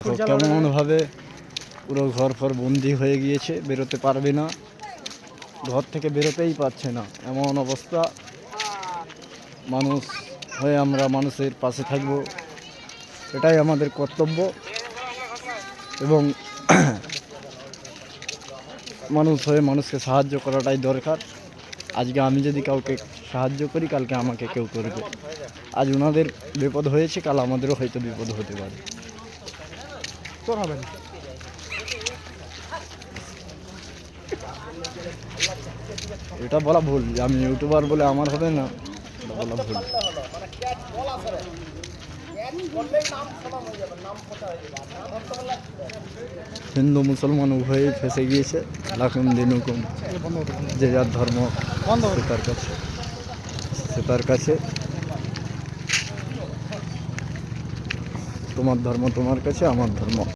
কেমনভাবে পুরো ঘর ফর বন্দি হয়ে গিয়েছে বেরোতে পারবে না। ঘর থেকে বেরোতেই পারছে না। এমন অবস্থা। মানুষ হয়ে আমরা মানুষের পাশে থাকব। এটাই আমাদের কর্তব্য। এবং মানুষ হয়ে মানুষকে সাহায্য করাটাই দরকার। আজকে আমি যদি কাউকে সাহায্য করি কালকে আমাকে কেউ করবে। আজ ওনাদের বিপদ হয়েছে কাল আমাদেরও হয়তো বিপদ হতে পারে। হবে না। এটা বলা ভুল আমি ইউটিউবার বলে আমার হবে না বলা ভুল। হিন্দু, মুসলমান উভয়েই ফেসে গিয়েছে লাকুম দিন হুকুম বন্ধ হতে বন্ধ যে যার ধর্ম সে তার কাছে, সে তার কাছে। তোমার ধর্ম তোমার কাছে, আমার ধর্ম।